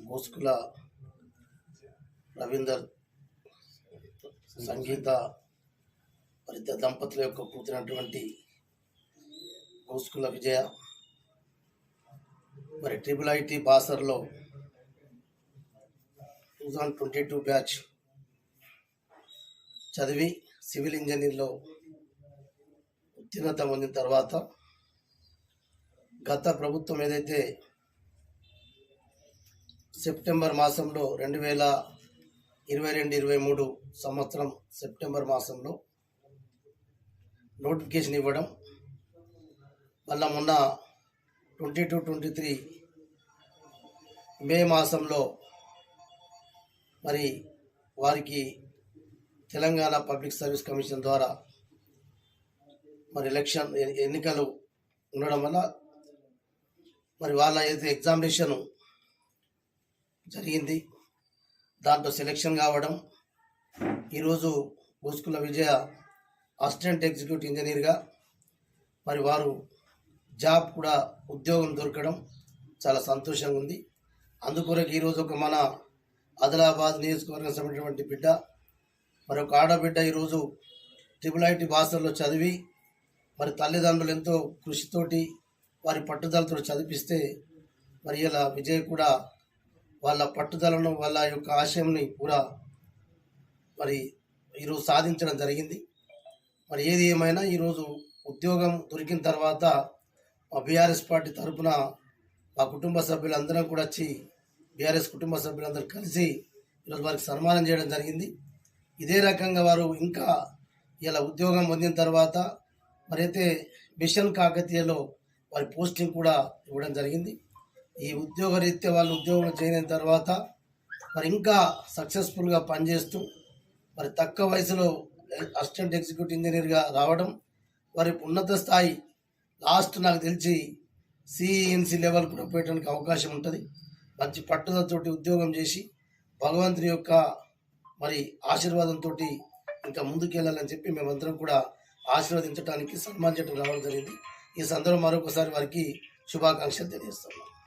గోస్కుల రవీందర్ సంగీత పరిత దంపతుల యొక్క కూతురైనటువంటి గోస్కుల విజయ మరి triple IT బాసర్లో two thousand twenty two batch చదివి సివిల్ ఇంజనీర్లో ఉత్తీర్ణత పొందిన తర్వాత గత ప్రభుత్వం ఏదైతే సెప్టెంబర్ మాసంలో రెండు వేల ఇరవై రెండు ఇరవై మూడు సంవత్సరం సెప్టెంబర్ మాసంలో నోటిఫికేషన్ ఇవ్వడం మళ్ళా మొన్న twenty two twenty three May మాసంలో మరి వారికి తెలంగాణ పబ్లిక్ సర్వీస్ కమిషన్ ద్వారా మరి ఎలక్షన్ ఎన్నికలు ఉండడం వల్ల మరి వాళ్ళ ఏదైతే ఎగ్జామినేషన్ జరిగింది దాంట్లో సెలెక్షన్ కావడం ఈరోజు గోస్కుల విజయ అసిస్టెంట్ ఎగ్జిక్యూటివ్ ఇంజనీర్గా మరి వారు జాబ్ కూడా ఉద్యోగం దొరకడం చాలా సంతోషంగా ఉంది. అందుకొరకు ఈరోజు ఒక మన ఆదిలాబాద్ నియోజకవర్గం సంబంధించినటువంటి బిడ్డ మరి ఒక ఆడబిడ్డ ఈరోజు ట్రిపుల్ ఐటీ భాషల్లో చదివి మరి తల్లిదండ్రులు ఎంతో కృషితోటి వారి పట్టుదలతో చదివిస్తే మరి ఇలా విజయ్ కూడా వాళ్ళ పట్టుదలను వాళ్ళ యొక్క ఆశయంని కూడా మరి ఈరోజు సాధించడం జరిగింది. మరి ఏది ఏమైనా ఈరోజు ఉద్యోగం దొరికిన తర్వాత మా బీఆర్ఎస్ పార్టీ తరఫున మా కుటుంబ సభ్యులందరం కూడా వచ్చి బీఆర్ఎస్ కుటుంబ సభ్యులందరూ కలిసి ఈరోజు వారికి సన్మానం చేయడం జరిగింది. ఇదే రకంగా వారు ఇంకా ఇలా ఉద్యోగం పొందిన తర్వాత మరి అయితే మిషన్ కాకతీయలో వారి పోస్టింగ్ కూడా ఇవ్వడం జరిగింది. ఈ ఉద్యోగరీత్యా వాళ్ళు ఉద్యోగం చేయని తర్వాత మరి ఇంకా సక్సెస్ఫుల్గా పనిచేస్తూ మరి తక్కువ వయసులో అసిస్టెంట్ ఎగ్జిక్యూటివ్ ఇంజనీర్గా రావడం వారి ఉన్నత స్థాయి లాస్ట్ నాకు తెలిసి సిఎన్సి లెవెల్ కూడా పోయడానికి అవకాశం ఉంటుంది. మంచి పట్టుదలతోటి ఉద్యోగం చేసి భగవంతుని యొక్క మరి ఆశీర్వాదంతో ఇంకా ముందుకెళ్ళాలని చెప్పి మేమందరం కూడా ఆశీర్వదించడానికి సన్మానించడం రావడం జరిగింది. ఈ సందర్భం మరొకసారి వారికి శుభాకాంక్షలు తెలియజేస్తున్నాం.